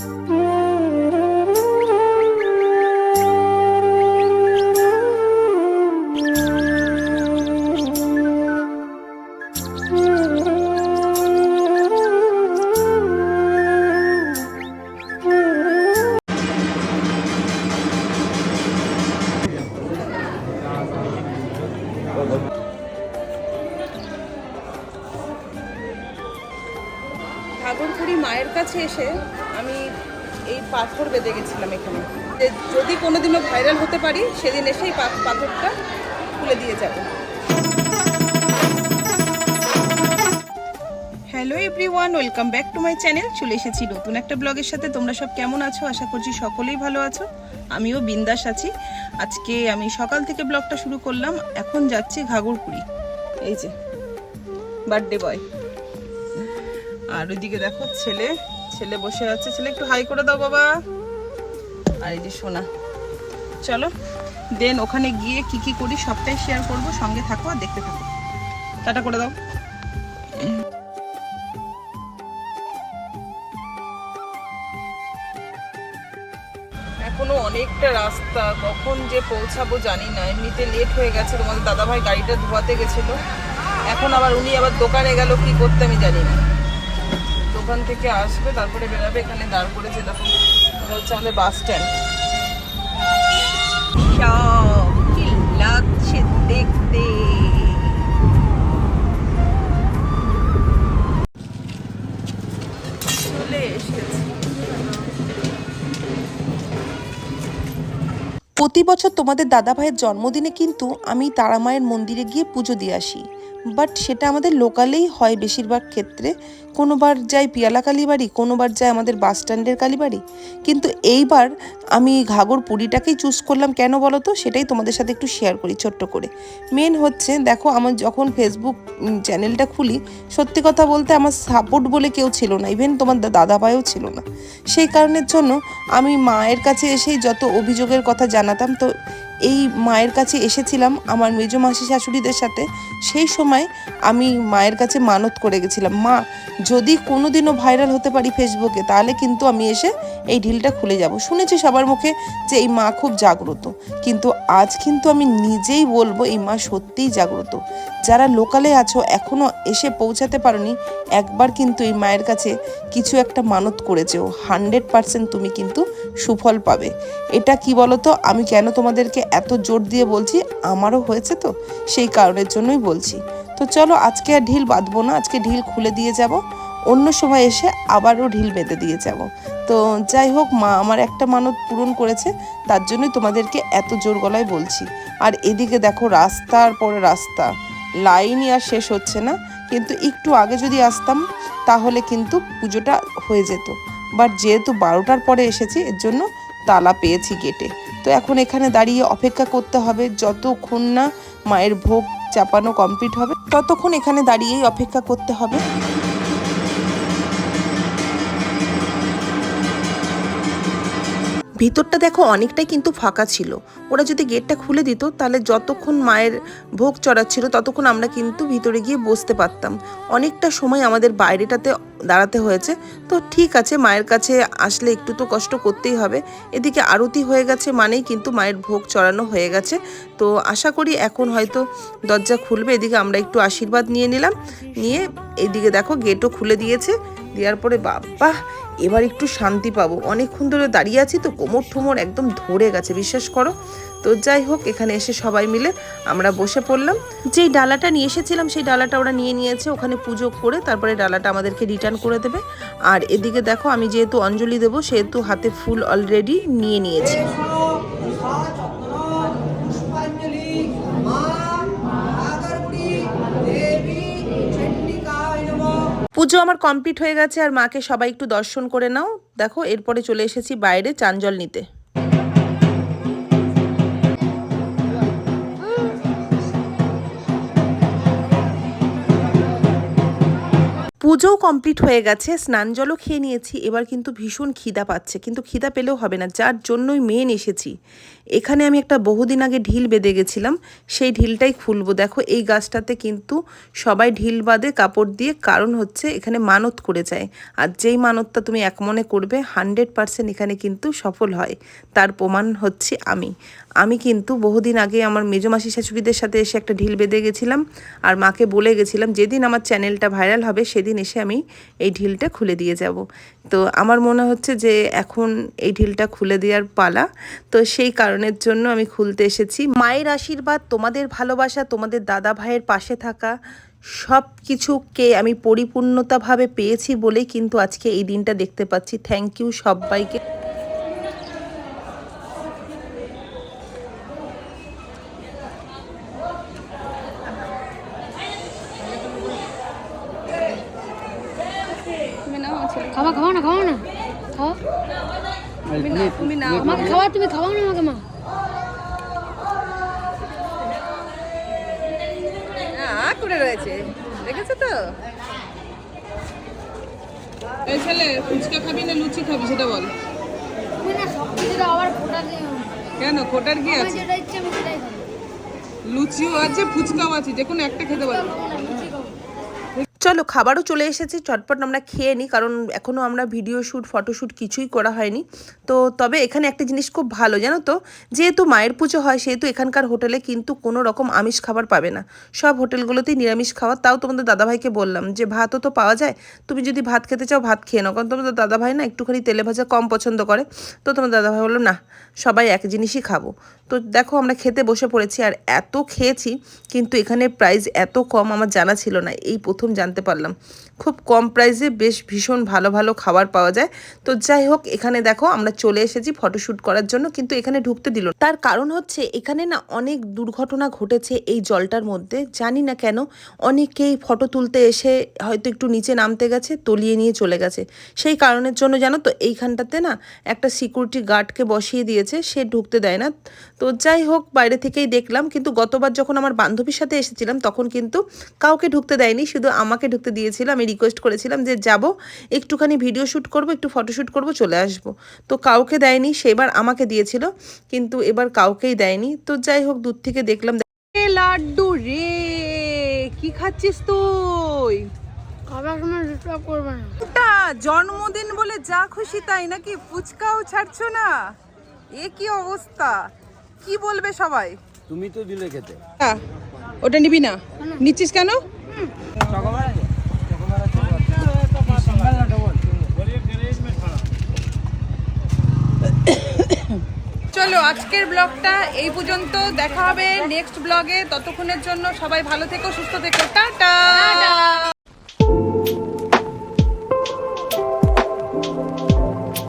嗯。কাছে এসে আমি এই পাথর বেঁধে গেছিলাম এখানে। যে যদি কোনোদিনও ভাইরাল হতে পারি, সেদিন এসে এই পাথরটা খুলে দিয়ে যাব। Hello everyone welcome back to my channel চলে এসেছি নতুন একটা ব্লগের সাথে। তোমরা সব কেমন আছো? আশা করছি সকলেই ভালো আছো। আমিও বিন্দাস আছি। আজকে আমি সকাল থেকে ব্লগটা শুরু করলাম। এখন যাচ্ছি ঘাগরপুরি এই যে বার্থডে বয় আর ওইদিকে দেখো ছেলে ছেলে বসে আছে। ছেলে, একটু হাই করে দাও বাবা। আর এই যে সোনা। চলো, দেন ওখানে গিয়ে কি কি করি সবটাই শেয়ার করব, সঙ্গে থাকো আর দেখতে থাকো। টাটা করে দাও। এখনও অনেকটা রাস্তা, কখন যে পৌঁছাবো জানি না। এমনিতে লেট হয়ে গেছে, তোমাদের দাদাভাই গাড়িটা ধোয়াতে গেছিল। এখন আবার উনি আবার দোকানে গেল, কি করতে আমি জানি না। দোকান থেকে আসবে, তারপরে বেরাবে, এখানে দাঁড় করেছে দেখো এটা হচ্ছে আমাদের বাস স্ট্যান্ড লাগছে দেখতে। প্রতি বছর তোমাদের দাদা ভাইয়ের জন্মদিনে কিন্তু আমি তারামায়ের মন্দিরে গিয়ে পুজো দিয়ে আসি। বাট সেটা আমাদের লোকালেই হয় বেশিরভাগ ক্ষেত্রে। কোনোবার যাই পিয়ালা কালীবাড়ি, কোনোবার যাই আমাদের বাস স্ট্যান্ডের কালীবাড়ি। কিন্তু এইবার আমি ঘাগর পুরীটাকেই চুজ করলাম, কেন বলো তো সেটাই তোমাদের সাথে একটু শেয়ার করি ছোট্ট করে। মেন হচ্ছে, দেখো, আমার যখন ফেসবুক চ্যানেলটা খুলি, সত্যি কথা বলতে আমার সাপোর্ট বলে কেউ ছিল না। ইভেন তোমার দাদা ভাইও ছিল না। সেই কারণের জন্য আমি মায়ের কাছে এসেই যত অভিযোগের কথা জানাতাম, তো এই মায়ের কাছে এসেছিলাম আমার মেজো মাসি শাশুড়িদের সাথে, সেই সময় আমি মায়ের কাছে মানত করে গেছিলাম। মা, যদি কোনোদিনও ভাইরাল হতে পারি ফেসবুকে তাহলে কিন্তু আমি এসে এই ঢিলটা খুলে যাব। শুনেছি সবার মুখে যে এই মা খুব জাগ্রত, কিন্তু আজ কিন্তু আমি নিজেই বলব এই মা সত্যিই জাগ্রত। যারা লোকালে আছো এখনও এসে পৌঁছাতে পারোনি, একবার কিন্তু এই মায়ের কাছে কিছু একটা মানত করেছেও হান্ড্রেড পার্সেন্ট তুমি কিন্তু সুফল পাবে। এটা কি বলতো? আমি কেন তোমাদেরকে এত জোর দিয়ে বলছি, আমারও হয়েছে তো, সেই কারণের জন্যই বলছি। তো চলো, আজকে আর ঢিল বাঁধবো না, আজকে ঢিল খুলে দিয়ে যাব। অন্য সময় এসে আবারও ঢিল বেঁধে দিয়ে যাব। তো যাই হোক, মা আমার একটা মানত পূরণ করেছে, তার জন্যই তোমাদেরকে এত জোর গলায় বলছি। আর এদিকে দেখো, রাস্তার পরে রাস্তা। লাইনই আর শেষ হচ্ছে না, কিন্তু একটু আগে যদি আসতাম, তাহলে কিন্তু পুজোটা হয়ে যেত। বাট যেহেতু বারোটার পরে এসেছি, এর জন্য তালা পেয়েছি গেটে। তো এখন এখানে দাঁড়িয়ে অপেক্ষা করতে হবে। যতক্ষণ না মায়ের ভোগ চাপানো কমপ্লিট হবে, ততক্ষণ এখানে দাঁড়িয়েই অপেক্ষা করতে হবে। ভিতরটা দেখো অনেকটাই কিন্তু ফাঁকা ছিল। ওরা যদি গেটটা খুলে দিত, তাহলে যতক্ষণ মায়ের ভোগ চড়াচ্ছিল, ততক্ষণ আমরা কিন্তু ভিতরে গিয়ে বসতে পারতাম। অনেকটা সময় আমাদের বাইরেটাতে দাঁড়াতে হয়েছে। তো ঠিক আছে, মায়ের কাছে আসলে একটু তো কষ্ট করতেই হবে। এদিকে আরতি হয়ে গেছে মানেই কিন্তু মায়ের ভোগ চড়ানো হয়ে গেছে। তো আশা করি এখন হয়তো দরজা খুলবে। এদিকে আমরা একটু আশীর্বাদ নিয়ে নিলাম। নিয়ে এদিকে দেখো গেটও খুলে দিয়েছে। দেওয়ার পরে বাবা, এবার একটু শান্তি পাবো। অনেকক্ষণ ধরে দাঁড়িয়ে আছি তো, কোমর ঠোমর একদম ধরে গেছে, বিশ্বাস করো। তো যাই হোক, এখানে এসে সবাই মিলে আমরা বসে পড়লাম। যেই ডালাটা নিয়ে এসেছিলাম, সেই ডালাটা ওরা নিয়ে নিয়েছে। ওখানে পুজো করে তারপরে ডালাটা আমাদেরকে রিটার্ন করে দেবে। আর এদিকে দেখো, আমি যেহেতু অঞ্জলি দেবো, সেহেতু হাতে ফুল অলরেডি নিয়ে নিয়েছি। পুজো আমার কমপ্লিট হয়ে গেছে আর মাকে সবাই একটু দর্শন করে নাও। দেখো, এরপরে চলে এসেছি বাইরে চাঞ্জল নিতে। পুজোও কমপ্লিট হয়ে গেছে, স্নান জলও খেয়ে নিয়েছি, এবার কিন্তু ভীষণ খিদা পাচ্ছে, কিন্তু খিদা পেলেও হবে না, যার জন্যই মেন এসেছি। এখানে আমি একটা বহুদিন আগে ঢিল বেঁধে গেছিলাম, সেই ঢিলটাই খুলবো। দেখো, এই গাছটাতে কিন্তু সবাই ঢিল বাঁধে, কাপড় দিয়ে, কারণ হচ্ছে এখানে মানত করে যায়। আর যেই মানতটা তুমি এক মনে করবে হান্ড্রেড পারসেন্ট এখানে কিন্তু সফল হয়, তার প্রমাণ হচ্ছে আমি। আমি কিন্তু বহুদিন আগে আমার মেজমাসি শাশুড়িদের সাথে এসে একটা ঢিল বেঁধে গেছিলাম, আর মাকে বলে গেছিলাম, যেদিন আমার চ্যানেলটা ভাইরাল হবে, সেদিন এসে আমি এই ঢিলটা খুলে দিয়ে যাব। তো আমার মনে হচ্ছে যে এখন এই ঢিলটা খুলে দেওয়ার পালা। তো সেই কারণের জন্য আমি খুলতে এসেছি। মায়ের আশীর্বাদ, তোমাদের ভালোবাসা, তোমাদের দাদা ভাইয়ের পাশে থাকা সব কিছুকে আমি পরিপূর্ণতাভাবে পেয়েছি বলেই কিন্তু আজকে এই দিনটা দেখতে পাচ্ছি। থ্যাংক ইউ সবাইকে তুমি নাও আমার ছেলে খাওয়া খাওয়া না খাওয়া না খাওয়া তুমি তুমি আমাকে খাওয়া তুমি খাওয়া না আমাকে মা। আ করে রয়েছে। দেখেছ তো? এই ছেলে ফুচকা খাবি না লুচি খাবি সেটা বল। কেন কোটার কি আছে? লুচিও আছে ফুচকাও আছে যে কোনো একটা খেতে পারব। চলো খাবারও চলে এসেছে, চটপট আমরা খেয়ে নিই কারণ এখনও আমরা ভিডিও শ্যুট ফটোশ্যুট কিছুই করা হয়নি। তো তবে এখানে একটা জিনিস খুব ভালো, জানো তো? যেহেতু মায়ের পুজো হয়, সেহেতু এখানকার হোটেলে কিন্তু কোনো রকম আমিষ খাবার পাবে না। সব হোটেলগুলোতেই নিরামিষ খাওয়া। তাও তোমাদের দাদাভাইকে বললাম যে, ভাতও তো পাওয়া যায়। তুমি যদি ভাত খেতে চাও, ভাত খেয়ে নাও। কারণ তোমাদের দাদাভাই না একটুখানি তেলে ভাজা কম পছন্দ করে। তো তোমার দাদাভাই বলল, না, সবাই এক জিনিসই খাব। তো দেখো আমরা খেতে বসে পড়েছি, আর এত খেয়েছি, কিন্তু এখানে প্রাইস এত কম, আমার জানা ছিল না। এই প্রথম জানতে পারলাম। খুব কম প্রাইসে বেশ ভীষণ ভালো ভালো খাবার পাওয়া যায়। তো যাই হোক, এখানে দেখো আমরা চলে এসেছি ফটোশ্যুট করার জন্য, কিন্তু এখানে ঢুকতে দিল তার কারণ হচ্ছে, এখানে না অনেক দুর্ঘটনা ঘটেছে এই জলটার মধ্যে। জানি না কেন, অনেকেই ফটো তুলতে এসে হয়তো একটু নিচে নামতে গেছে, তলিয়ে নিয়ে চলে গেছে। সেই কারণের জন্য জানো তো, এইখানটাতে না একটা সিকিউরিটি গার্ডকে বসিয়ে দিয়েছে, সে ঢুকতে দেয় না। তো যাই হোক, বাইরে থেকেই দেখলাম, কিন্তু গতবার যখন আমার বান্ধবীর সাথে এসেছিলাম, তখন কিন্তু কাউকে ঢুকতে দেয়নি, শুধু আমাকে ঢুকতে দিয়েছিল আমি রিকোয়েস্ট করেছিলাম যে যাব একটুখানি ভিডিও শ্যুট করব একটু ফটোশ্যুট করব চলে আসব। তো কাউকে দেয়নি সেবার আমাকে দিয়েছিল কিন্তু এবার কাউকেই দেয়নি। তো যাই হোক দূর থেকে দেখলাম লাড্ডু রে কি খাচ্ছিস তুই? জন্মদিন বলে যা খুশি তাই নাকি? ফুচকাও ছাড়ছো না? এ কি অবস্থা? কি বলবে সবাই? তুমি তো দিলে খেতে। ওটা নিবি না? নিচ্ছিস কেন? চলো, আজকের ব্লগটা এই পর্যন্ত। দেখা হবে নেক্সট ব্লগে। ততক্ষণের জন্য সবাই ভালো থেকো, সুস্থ থেকো। টাটা!